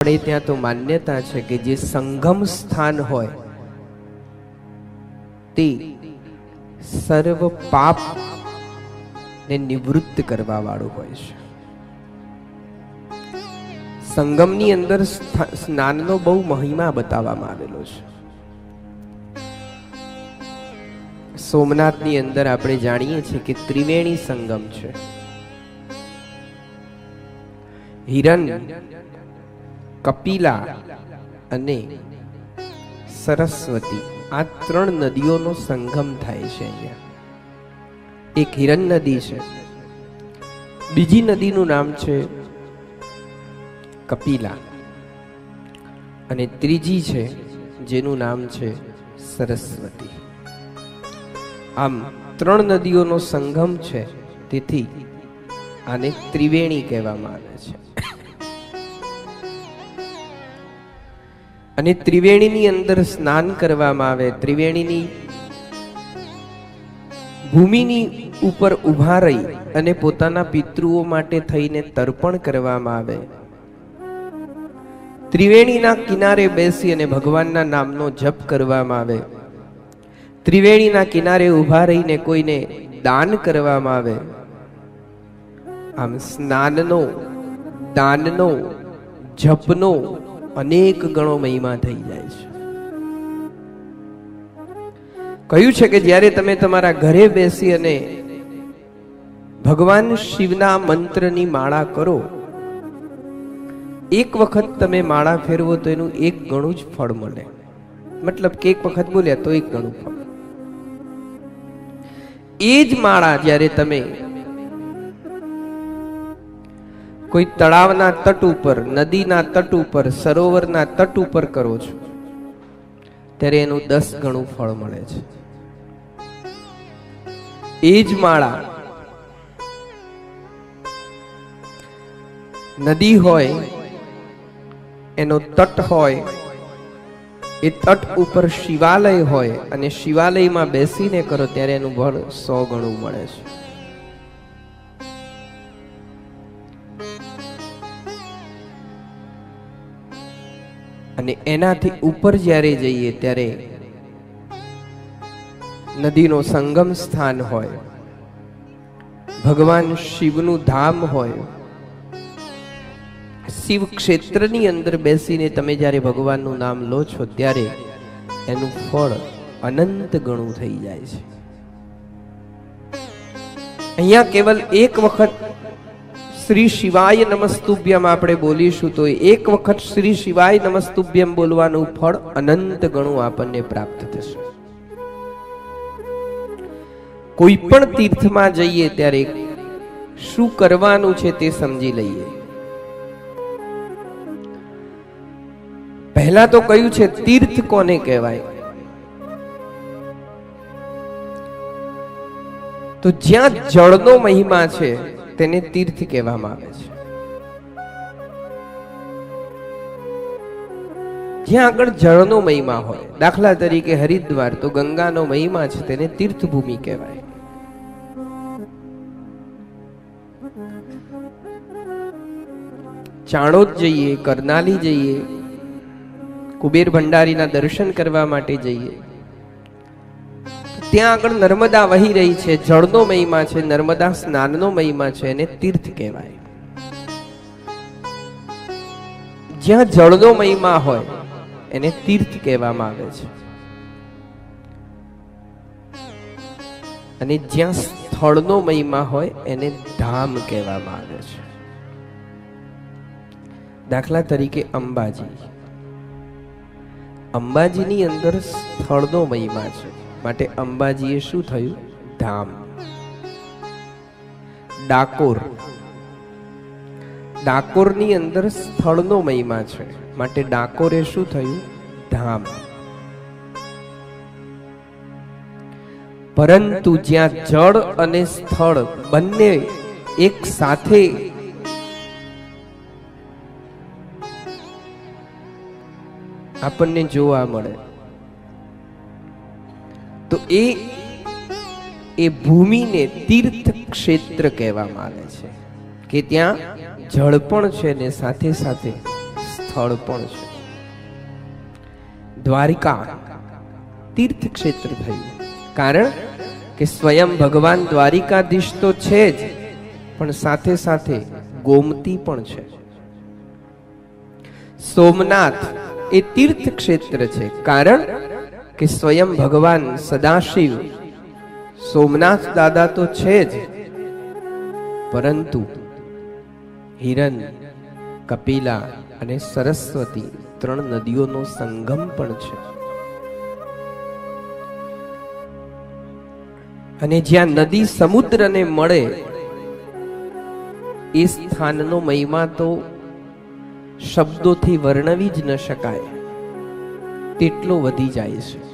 આપણે ત્યાં તો માન્યતા છે કે જે સંગમ સ્થાન હોય, તે સર્વ પાપ ને નિવૃત્ત કરવા વાળું હોય છે. સંગમની અંદર સ્નાનનો બહુ મહિમા બતાવવામાં આવેલો છે. સોમનાથની અંદર આપણે જાણીએ છીએ કે ત્રિવેણી સંગમ છે. હિરણ કપિલા અને સરસ્વતી આ ત્રણ નદીઓનો સંગમ થાય છે અહીંયા. એક હિરણ નદી છે. બીજી નદીનું નામ છે કપિલા. અને ત્રીજી છે જેનું નામ છે સરસ્વતી. આમ ત્રણ નદીઓનો સંગમ છે તેથી આને ત્રિવેણી કહેવામાં આવે છે. અને ત્રિવેણીની અંદર સ્નાન કરવામાં આવે. ત્રિવેણીની ભૂમિની ઉપર ઊભા રહી અને પોતાના પિતૃઓ માટે થઈને તર્પણ કરવામાં આવે. ત્રિવેણીના કિનારે બેસી અને ભગવાનના નામનો જપ કરવામાં આવે. ત્રિવેણીના કિનારે ઊભા રહીને કોઈને દાન કરવામાં આવે. આમ સ્નાનનો, દાનનો, જપનો અનેક ગણો મહિમા થઈ જાય છે. કહ્યું છે કે જ્યારે તમે તમારા ઘરે બેસી અને ભગવાન શિવના મંત્રની માળા કરો, એક વખત તમે માળા ફેરવો તો એનું એક ગણું જ ફળ મળે. મતલબ કે એક વખત બોલ્યા તો એક ગણું ફળ. એ જ માળા જ્યારે તમે કોઈ તળાવના તટ ઉપર, નદીના તટ ઉપર, સરોવરના તટ ઉપર કરો છો, ત્યારે એનું દસ ગણું ફળ મળે છે. એ જ માળા નદી હોય, એનો તટ હોય, એ તટ ઉપર શિવાલય હોય અને શિવાલયમાં બેસીને કરો, ત્યારે એનું ફળ સો ગણું મળે છે. અને એનાથી ઉપર જ્યારે જઈએ ત્યારે નદીનો સંગમ સ્થાન હોય, ભગવાન શિવનું ધામ હોય, શિવ ક્ષેત્રની અંદર બેસીને તમે જ્યારે ભગવાનનું નામ લો છો ત્યારે એનું ફળ અનંત ગણું થઈ જાય છે. અહીંયા કેવલ એક વખત શ્રી શિવાય નમસ્તુભ્યમ આપણે બોલીશું તો એક વખત શ્રી શિવાય નમસ્તુભ્યમ બોલવાનું ફળ અનંત ગણું આપણને પ્રાપ્ત થશે. કોઈ પણ તીર્થમાં જઈએ ત્યારે શું કરવાનું છે તે સમજી લઈએ. પહેલા તો કયું છે, તીર્થ કોને કહેવાય? તો જ્યાં જળનો મહિમા છે તેને તીર્થ કહેવામાં આવે છે. જ્યાં આગળ જળનો મહિમા હોય, દાખલા તરીકે હરિદ્વાર, તો ગંગાનો મહિમા છે તેને તીર્થભૂમિ કહેવાય. ચાણોદ જઈએ, કરનાલી જઈએ, કુબેર ભંડારીના દર્શન કરવા માટે જઈએ ત્યાં આગળ નર્મદા વહી રહી છે, જળનો મહિમા છે, નર્મદા સ્નાનનો મહિમા છે એને તીર્થ કહેવાય. જ્યાં જળનો મહિમા હોય, એને તીર્થ કહેવામાં આવે છે. અને જ્યાં સ્થળનો મહિમા હોય, એને ધામ કહેવામાં આવે છે. દાખલા તરીકે અંબાજી. અંબાજીની અંદર સ્થળનો મહિમા છે. માટે અંબાજીએ શું થયું? ધામ. ડાકોર. ડાકોરની અંદર સ્થળનો મહિમા છે. માટે ડાકોરે શું થયું? ધામ. પરંતુ જ્યાં જળ અને સ્થળ બંને એક સાથે આપણને જોવા મળે. તો એ એ ભૂમિને તીર્થ ક્ષેત્ર કહેવામાં આવે છે. કે ત્યાં જળ પણ છે ને સાથે સાથે સ્થળ પણ છે. દ્વારિકા તીર્થ ક્ષેત્ર થયું. કારણ કે સ્વયં ભગવાન દ્વારિકાધીશ તો છે જ, પણ સાથે સાથે ગોમતી પણ છે. સોમનાથ એ તીર્થ ક્ષેત્ર છે. કારણ કે સ્વયં ભગવાન સદાશિવ, સોમનાથ દાદા તો છે જ. પરંતુ હિરણ કપિલા અને સરસ્વતી ત્રણ નદીઓનો સંગમ પણ છે. અને જ્યાં નદી સમુદ્રને મળે, એ સ્થાનનો મહિમા તો શબ્દોથી વર્ણવી જ ન શકાય. તેટલો વધી જાય છે.